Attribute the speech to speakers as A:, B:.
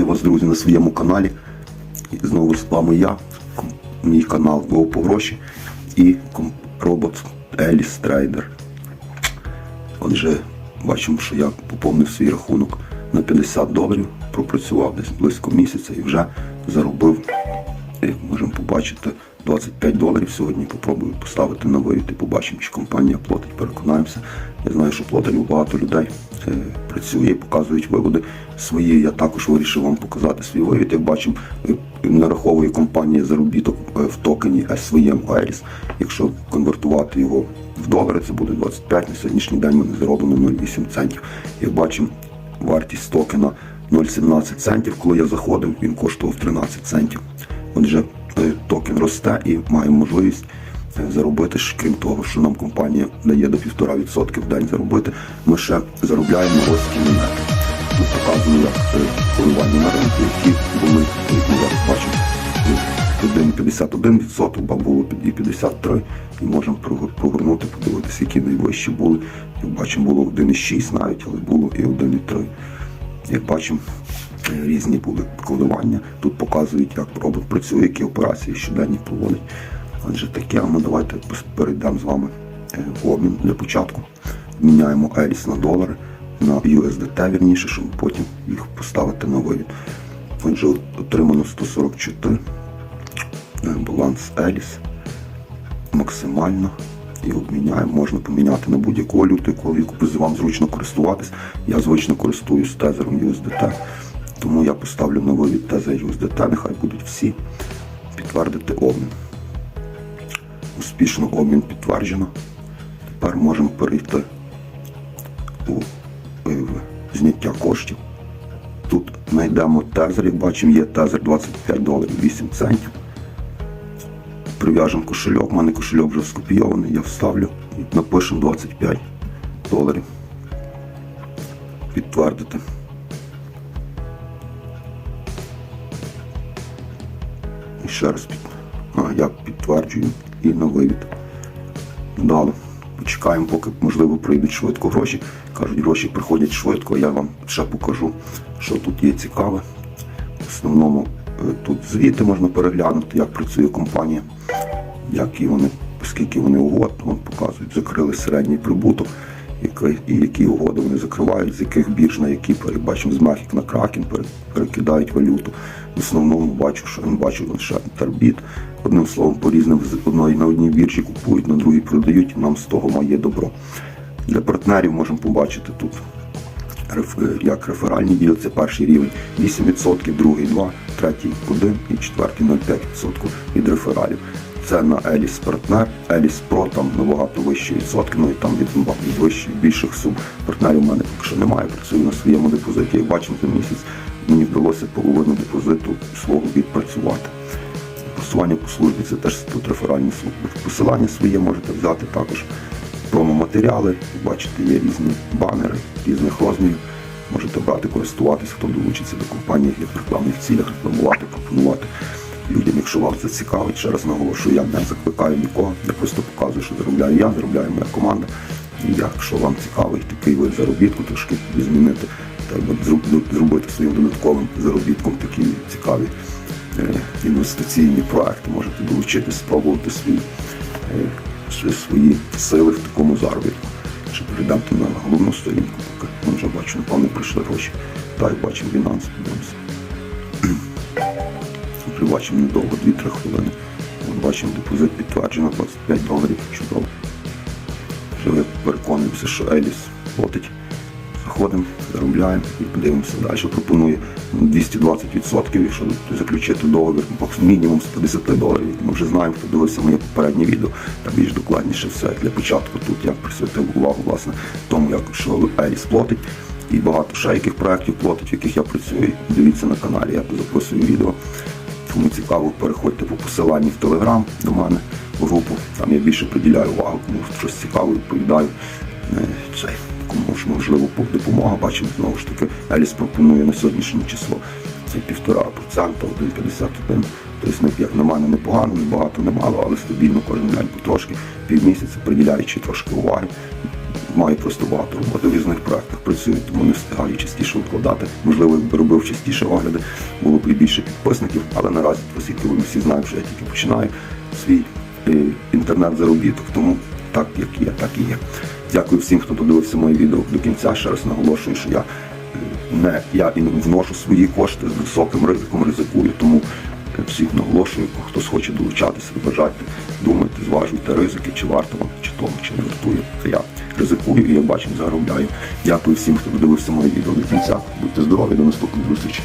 A: вас, друзі, на своєму каналі. І знову з вами я, мій канал Go по гроші і робот Еліс Трейдер. Отже, бачимо, що я поповнив свій рахунок на 50 доларів, пропрацював десь близько місяця і вже заробив, як можемо побачити, 25 доларів. Сьогодні попробую поставити на вивід і побачимо, чи компанія платить, переконаємося. Я знаю, що платить багато людей. е, Працює показують виводи свої. Я також вирішив вам показати свій вивід. Як бачимо, нараховує компанія заробіток е, в токені SVM Iris. Якщо конвертувати його в долари, це буде 25. На сьогоднішній день мене зароблено 0,8 центів. Як бачимо, вартість токена 0,17 центів. Коли я заходив, він коштував 13 центів. Отже, токен росте і маємо можливість е, заробити крім того, що нам компанія дає до 1,5% в день заробити, ми ще заробляємо на рості монет. Тут показано, як е, коливання на ринку, які були, як ми зараз бачимо, е, 1,51%, а було і 53%. І можемо прогорнути, подивитися, які найвищі були. Як бачимо, було 1,6 навіть, але було і 1,3. Як бачимо, е, різні були коливання. Тут показують, як робот працює, які операції щоденні проводить. Отже, таке, ми давайте перейдемо з вами е, в обмін для початку. Міняємо Еліс на долари, на USDT, вірніше, щоб потім їх поставити на вивід. Отже, отримано 144 е, баланс Еліс максимально і обміняємо. Можна поміняти на будь-яку валюту, яку вам зручно користуватись. Я звично користуюсь тезером USDT, тому я поставлю вивід тезер USDT, нехай будуть всі. Підтвердити обмін. Успішно обмін підтверджено. Тепер можемо перейти у е, зняття коштів. Тут знайдемо тезер, бачимо, є тезер 25 доларів 8 центів прив'яжемо кошельок, у мене кошельок вже скопійований, я вставлю і напишемо 25 доларів. Підтвердити. Ще раз а, я підтверджую і на вивід. Далі. Почекаємо, поки можливо прийдуть швидко гроші. Кажуть, гроші приходять швидко, я вам ще покажу, що тут є цікаве. В основному е, тут звіти можна переглянути, як працює компанія які вони, скільки вони угод вон показують, закрили середній прибуток, і які угоди вони закривають, з яких бірж на які перебачимо з Мехік на Кракен перекидають валюту. В основному бачу, що він бачу лише Тербіт. Одним словом, по різним одної на одній біржі купують, на другій продають, і нам з того має добро. Для партнерів можемо побачити тут е, як реферальні діли, це перший рівень 8%, другий 2%, третій 1% і четвертий 0,5% від рефералів. Це на Еліс партнер, Еліс Про там набагато вищі відсотки, ну і там від, вищих більших сум. Партнерів у мене поки що немає, працюю на своєму депозиті. Як бачимо, за місяць мені вдалося половину депозиту свого відпрацювати. Посилання по службі це теж тут реферальні служби. Посилання своє можете взяти також промо-матеріали. Бачите, є різні банери різних розмірів. Можете брати, користуватися, хто долучиться до компанії як рекламних цілях, рекламувати, пропонувати людям, якщо вас це цікавить. Ще раз наголошую, я не закликаю нікого, я просто показую, що заробляю я, заробляю моя команда. І якщо вам цікавий такий вид заробітку, трошки змінити, треба зробити своїм додатковим заробітком такі цікаві е, інвестиційні проекти, можете долучитися, спробувати свої, е, свої- сили в такому заробітку. Чи перейдемо на головну сторінку, поки ми вже бачу, напевно, прийшли гроші. Так, бачимо Binance, подивимося. Бачимо недовго, 2-3 хвилини. От бачимо депозит підтверджено 25 доларів. Чудово. Вже переконуємося, що Еліс платить. Заходимо, заробляємо і подивимося далі. Пропонує 220%, якщо заключити договір мінімум з 50 доларів. Ми вже знаємо, хто дивився моє попереднє відео, там більш докладніше все. Для початку тут я присвятив увагу власне тому, як що Еліс платить. І багато ще яких проєктів платить, в яких я працюю. Дивіться на каналі, я записую відео. Кому цікаво, переходьте по посиланні в Телеграм до мене в групу. Там я більше приділяю увагу, кому щось цікаве відповідаю. Е, Це кому можливо допомога. Бачимо знову ж таки, Еліс пропонує на сьогоднішнє число це півтора процента, 1,51. Тобто, як на мене, непогано, не багато, не мало, але стабільно кожен день потрошки, півмісяця, приділяючи трошки уваги. Маю просто багато роботи в різних проектах. Працюю, тому не встигаю частіше викладати. Можливо, якби робив частіше огляди, було б і більше підписників, але наразі, оскільки ви всі знають, що я тільки починаю свій е, інтернет-заробіток, тому так як є, так і є. Дякую всім, хто додивився моє відео до кінця. Ще раз наголошую, що я е, не я вношу свої кошти з високим ризиком, ризикую, тому е, всіх наголошую, хто схоче долучатися, бажайте, думайте, зважуйте ризики, чи варто вам, чи того, чи не вартує. Це я ризикую і як бачимо, заробляю. Дякую всім, хто додивився моє відео до кінця. Будьте здорові, до наступних зустрічей.